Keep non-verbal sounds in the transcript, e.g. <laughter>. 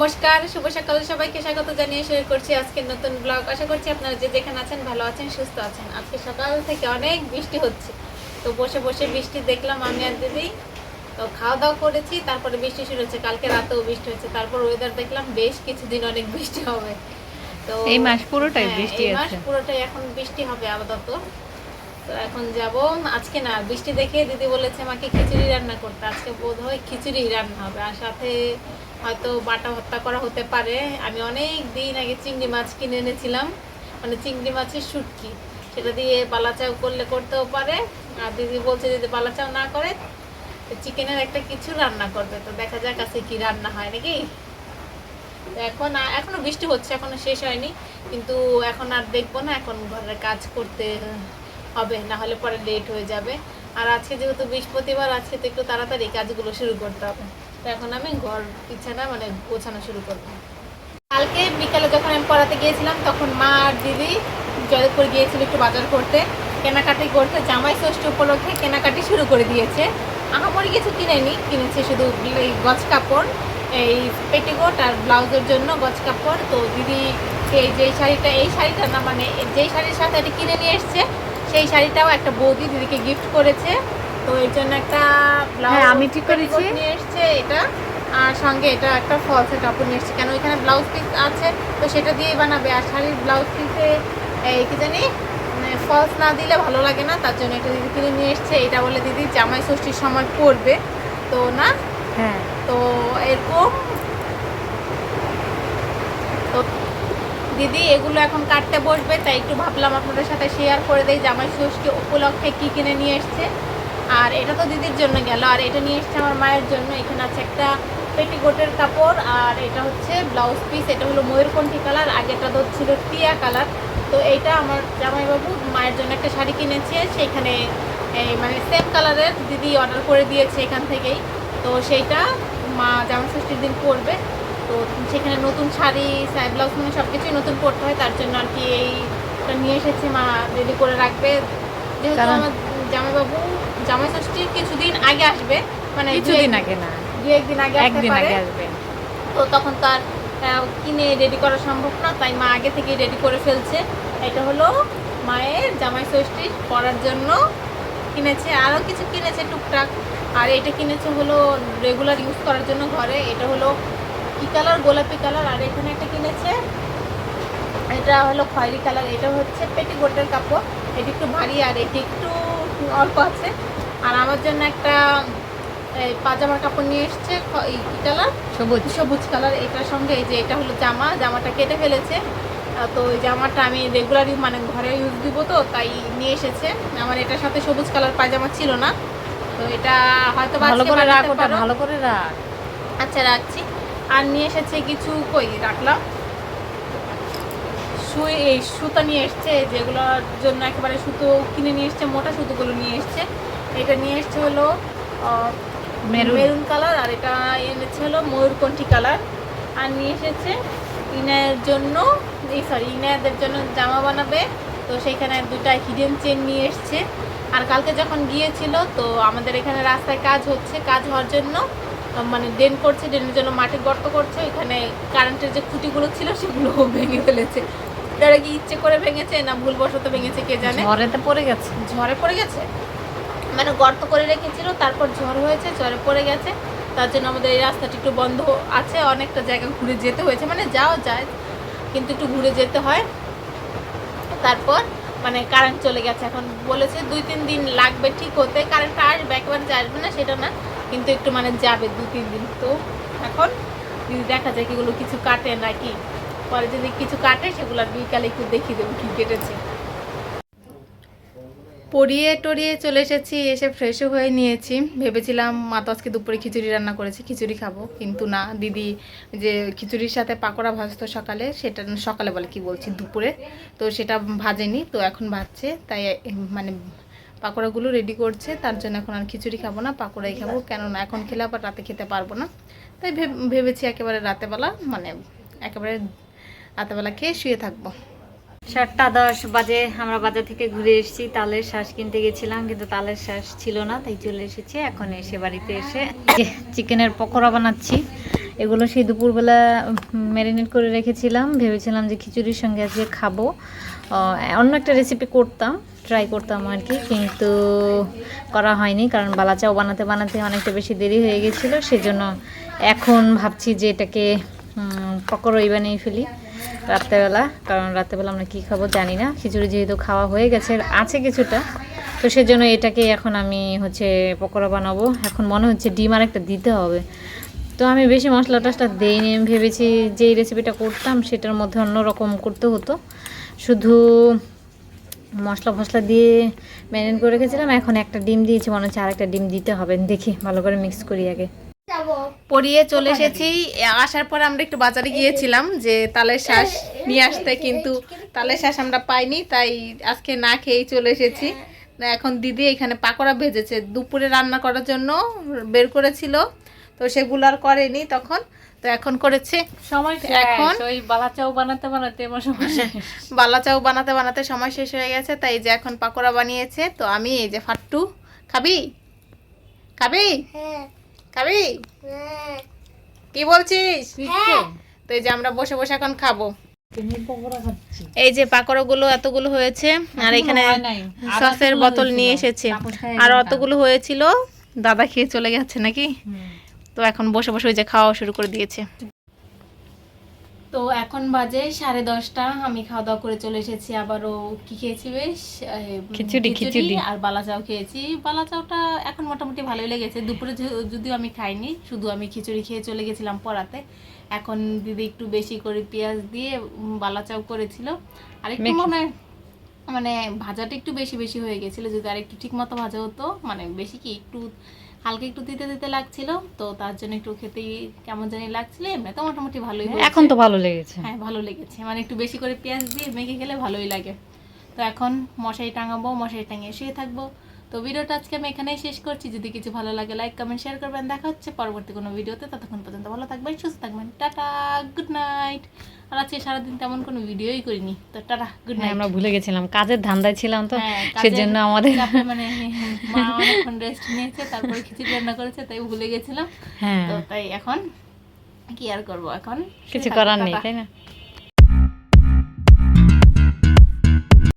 নমস্কার শুভ সকাল। সবাইকে স্বাগত জানিয়ে শুরু করছি আজকের নতুন ব্লগ আশা করছি আপনারা যে যেখানে আছেন ভালো আছেন সুস্থ আছেন। আজকে সকাল থেকে অনেক বৃষ্টি হচ্ছে। তো বসে বসে বৃষ্টি দেখলাম আমি আর দিদি। তো খাওয়া দাওয়া করেছি তারপরে বৃষ্টি শুরু হচ্ছে। কালকে রাতেও বৃষ্টি হচ্ছে। তারপর ওয়েদার দেখলাম বেশ কিছুদিন অনেক বৃষ্টি হবে। তো এই মাস পুরোটাই হ্যাঁ, বৃষ্টি এই মাস পুরোটাই এখন বৃষ্টি হবে আপাতত। তো এখন যাব। আজকে না বৃষ্টি দেখে দিদি বলেছে আমাকে খিচুড়ি রান্না করতে। আজকে বোধ হয় খিচুড়ি রান্না হবে। আর সাথে হয়তো বাটা ভর্তা করা হতে পারে। আমি অনেক দিন আগে চিংড়ি মাছ কিনে এনেছিলাম মানে চিংড়ি মাছের শুটকি। সেটা দিয়ে পালাচাও করলে করতেও পারে, আর দিদি বলছে যদি পালাচাও না করে চিকেনের একটা কিছু রান্না করবে। তো দেখা যাক কাছে কি রান্না হয় নাকি? এখন এখনও বৃষ্টি হচ্ছে, এখনও শেষ হয়নি, কিন্তু এখন আর দেখব না, এখন ঘরের কাজ করতে হবে, না হলে পরে লেট হয়ে যাবে। আর আজকে যেহেতু বৃহস্পতিবার, আজকে তো একটু তাড়াতাড়ি কাজগুলো শুরু করতে হবে। তো এখন আমি ঘর বিছানা মানে গোছানো শুরু করব। কালকে বিকালে যখন আমি পড়াতে গিয়েছিলাম, তখন মা আর দিদি জয়দেবপুর গিয়েছিল একটু বাজার করতে, কেনাকাটি করতে, জামাই ষষ্ঠী উপলক্ষে কেনাকাটি শুরু করে দিয়েছে। আহামরি কিছু কিনেনি, কিনেছে শুধু এই গজ কাপড়, এই পেটিকোট আর ব্লাউজের জন্য গজ কাপড়। তো দিদি এই যে শাড়িটা, এই শাড়িটা না মানে যেই শাড়ির সাথে এটা কিনে নিয়ে এসছে, সেই শাড়িটাও একটা বৌদি দিদিকে গিফট করেছে। তো এর জন্য একটা ব্লাউজ হ্যাঁ, আমি ঠিক করেছি। নিয়ে এসছে এটা। আর সঙ্গে এটা একটা ফলসের কাপড় নিয়ে এসছে। কেন এখানে ব্লাউজ পিস আছে তো সেটা দিয়েই বানাবে। আর শাড়ির ব্লাউজ পিসে এই কি জানি ফলস না দিলে ভালো লাগে না। তার জন্য এটা দিদি কিনে নিয়ে এসছে। এটা বলে দিদি জামাই ষষ্ঠীর সময় পরবে। তো না? হ্যাঁ। তো এরকম। তো দিদি এগুলো এখন কাটতে বসবে। তাই একটু ভাবলাম আপনাদের সাথে শেয়ার করে দেই। জামাই ষষ্ঠী উপলক্ষে কি কিনে নিয়ে এসছে। আর এটা তো দিদির জন্য গেল আর এটা নিয়ে এসছে আমার মায়ের জন্য। এখানে আছে একটা পেটিকোটের কাপড় আর এটা হচ্ছে ব্লাউজ পিস এটা হলো ময়ূরকণ্ঠী কালার আগেটা তো ছিল টিয়া কালার। তো এইটা আমার জামাইবাবু মায়ের জন্য একটা শাড়ি কিনেছে সেইখানে এই মানে সেম কালারের দিদি অর্ডার করে দিয়েছে এখান থেকেই। তো সেইটা মা জামা ষষ্ঠীর দিন পরবে। তো সেখানে নতুন শাড়ি সাই ব্লাউজ মানে সব কিছুই নতুন পরতে হয় তার জন্য আর কি এইটা নিয়ে এসেছে মা রেডি করে রাখবে। যেহেতু আমার জামাইবাবু জামাই ষষ্ঠীর কিছুদিন আগে আসবে মানে কিছুদিন আগে না। দু একদিন আগে একদিন আগে আসবে। তো তখন তার কিনে রেডি করা সম্ভব না তাই মা আগে থেকেই রেডি করে ফেলছে। এটা হলো মায়ের জামাই ষষ্ঠী পরার জন্য কিনেছে আরও কিছু কিনেছে টুকটাক। আর এটা কিনেছে হলো রেগুলার ইউজ করার জন্য ঘরে। এটা হলো কি কালার গোলাপি কালার আর এখানে একটা কিনেছে এটা হলো খয়েরি কালার এটা হচ্ছে পেটি পেটিকোটের কাপড়। এটা একটু ভারী আর এটি একটু অল্প আছে। আর আমার জন্য একটা পাজামার কাপড় নিয়ে এসছে কি কালার? সবুজ। সবুজ কালার। এটার সঙ্গে এই যে এটা হলো জামা। জামাটা কেটে ফেলেছে। তো ওই জামাটা আমি রেগুলারই মানে ঘরে ইউজ দিব তো তাই নিয়ে এসেছে। আমার এটার সাথে সবুজ কালার পায়জামা ছিল না। তো এটা হয়তো ভালো করে রাখ ওটা ভালো করে রাখ। আচ্ছা রাখছি। আর নিয়ে এসেছে কিছু কই? রাখলাম। সুই এই সুতো নিয়ে এসছে যেগুলোর জন্য একেবারে সুতো কিনে নিয়ে এসছে মোটা সুতোগুলো নিয়ে এসছে। এটা নিয়ে এসছে হলো মেরুন। কালার আর এটা এনেছে হলো ময়ূরকণ্ঠী কালার। আর নিয়ে এসেছে ইনায়ের জন্য এই সরি ইনায়াদের জন্য জামা বানাবে। তো সেইখানে দুটা হিডেন চেন নিয়ে এসছে। আর কালকে যখন গিয়েছিল তো আমাদের এখানে রাস্তায় কাজ হচ্ছে কাজ হওয়ার জন্য। মানে ড্রেন করছে ড্রেনের জন্য মাটি গর্ত করছে ওইখানে কারেন্টের যে খুঁটিগুলো ছিল সেগুলো <laughs> ভেঙে ফেলেছে। তারা কি ইচ্ছে করে ভেঙেছে না ভুলবশত ভেঙেছে কে জানে? ঝড়েতে পড়ে গেছে। ঝড়ে পড়ে গেছে? মানে গর্ত করে রেখেছিল তারপর ঝড় হয়েছে ঝড়ে পড়ে গেছে। তার জন্য আমাদের এই রাস্তাটি একটু বন্ধ আছে অনেকটা জায়গা ঘুরে যেতে হয়েছে মানে যাও যায় কিন্তু একটু ঘুরে যেতে হয়। তারপর মানে কারেন্ট চলে গেছে এখন বলেছে দুই তিন দিন লাগবে ঠিক হতে কারেন্টটা আসবে একেবারে যে আসবে না সেটা না। কিন্তু একটু মানে যাবে দু, তিন দিন। তো এখন যদি দেখা যায় কিগুলো কিছু কাটে নাকি, পরে যদি কিছু কাটে সেগুলো বিকালে একটু দেখিয়ে দেবো কি কেটেছে। পরিয়ে টরিয়ে চলে এসেছি, এসে ফ্রেশও হয়ে নিয়েছি। ভেবেছিলাম, মা তো আজকে দুপুরে খিচুড়ি রান্না করেছে, খিচুড়ি খাব। কিন্তু না, দিদি যে খিচুড়ির সাথে পাকোড়া ভাজতো সকালে, সেটা সকালে বলে, কি বলছি, দুপুরে? তো সেটা ভাজেনি, তো এখন ভাজছে। তাই মানে পাকোড়াগুলো রেডি করছে, তার জন্য এখন আর খিচুড়ি খাব না, পাকোড়াই খাব। কেননা এখন খেলে আবার রাতে খেতে পারব না। তাই ভেব- ভেবেছি একেবারে রাতেবেলা মানে একেবারে রাতেবেলা খেয়ে শুয়ে থাকব। সাতটা দশ বাজে, আমরা বাজার থেকে ঘুরে এসেছি, তালের শ্বাস কিনতে গেছিলাম, কিন্তু তালের শ্বাস ছিল না, তাই চলে এসেছি। এখন এসে বাড়িতে এসে চিকেনের পকোড়া বানাচ্ছি। এগুলো সেই দুপুরবেলা ম্যারিনেট করে রেখেছিলাম। ভেবেছিলাম যে খিচুড়ির সঙ্গে আজকে খাব। অন্য একটা রেসিপি করতাম ট্রাই করতাম আর কি কিন্তু করা হয়নি, কারণ বালাচাও বানাতে বানাতে অনেকটা বেশি দেরি হয়ে গেছিল, সেজন্য এখন ভাবছি যে এটাকে পকোড়াই বানিয়ে ফেলি রাত্রেবেলা, কারণ রাত্রেবেলা আমরা কী খাব জানি না, খিচুড়ি যেহেতু খাওয়া হয়ে গেছে আছে কিছুটা, তো সেজন্য এটাকে এখন আমি হচ্ছে পকোড়া বানাবো, এখন মনে হচ্ছে ডিম আর একটা দিতে হবে, তো আমি বেশি মশলা টশলা দিইনি, আমি ভেবেছি যেই রেসিপিটা করতাম, সেটার মধ্যে অন্যরকম করতে হতো শুধু মশলা ফসলা দিয়ে ম্যারিনেট করে রেখেছিলাম এখন একটা ডিম দিয়েছি মনে হচ্ছে আরেকটা ডিম দিতে হবে। দেখি ভালো করে মিক্স করি আগে। পরিয়ে চলে এসেছি। আসার পর আমরা একটু বাজারে গিয়েছিলাম যে তালের শ্বাস নিয়ে আসতে কিন্তু তালের শ্বাস আমরা পাইনি তাই আজকে না খেয়েই চলে এসেছি। এখন দিদি এখানে পাকোড়া ভেজেছে। দুপুরে রান্না করার জন্য বের করেছিল তো সেগুলো আর করেনি তখন। তো এখন করেছে। সময় এখন ওই বালাচাও বানাতে বানাতে আমার সময় শেষ। বালা চাউ বানাতে বানাতে সময় শেষ হয়ে গেছে তাই যে এখন পাকোড়া বানিয়েছে তো আমি এই যে ফাট্টু খাবি? খাবি? খাবি? কি বলছিস? তো এই যে আমরা বসে বসে এখন খাব। এই যে পাকোড়াগুলো এতগুলো হয়েছে আর এখানে হয়। আরও সসের বোতল নিয়ে এসেছে। আর অতগুলো হয়েছিল দাদা খেয়ে চলে গেছে নাকি? হুম। তো এখন বসে বসে ওই যে খাওয়া শুরু করে দিয়েছে। তো এখন বাজে সাড়ে দশটা আমি খাওয়া দাওয়া করে চলে এসেছি আবারও কি খেয়েছি বেশ? খিচুড়ি, খিচুড়ি। আর বালাচাও খেয়েছি। বালাচাওটা এখন মোটামুটি ভালোই লেগেছে। দুপুরে যদিও আমি খাইনি শুধু আমি খিচুড়ি খেয়ে চলে গেছিলাম পড়াতে। এখন দিদি একটু বেশি করে পেঁয়াজ দিয়ে বালাচাও করেছিল। আর একটু মনে মানে ভাজাটা একটু বেশি বেশি হয়ে গেছিল যদি আর একটু ঠিক মতো ভাজা হতো মানে বেশি কি একটু হালকা একটু দিতে দিতে লাগছিল তো তার জন্য একটু খেতে কেমন জানি লাগছিল এমনি তো মোটামুটি ভালোই। এখন তো ভালো লেগেছে। হ্যাঁ ভালো লেগেছে। মানে একটু বেশি করে পেঁয়াজ দিয়ে মেখে গেলে ভালোই লাগে। তো এখন মশারি টাঙাবো মশারি টাঙিয়ে শুয়ে থাকব। তো ভিডিওটা আজকে আমি এখানেই শেষ করছি। যদি কিছু ভালো লাগে লাইক কমেন্ট শেয়ার করবেন। দেখা হচ্ছে পরবর্তী কোনো ভিডিওতে। ততক্ষণ পর্যন্ত ভালো থাকবেন সুস্থ থাকবেন। টাটা গুড নাইট আর আজকে সারাদিন তেমন কোনো ভিডিওই করিনি। তো টাটা গুড হ্যাঁ, নাইট আমরা ভুলে গেছিলাম। কাজের ধান্দায় ছিলাম তো। হ্যাঁ, সেজন্য আমাদের মানে মা অনেকক্ষণ রেস্ট নিয়েছে তারপরে খিচুড়ি রান্না করেছে তাই ভুলে গেছিলাম। হ্যাঁ। তো তাই এখন কি আর করব? এখন কিছু করার নেই তাই না?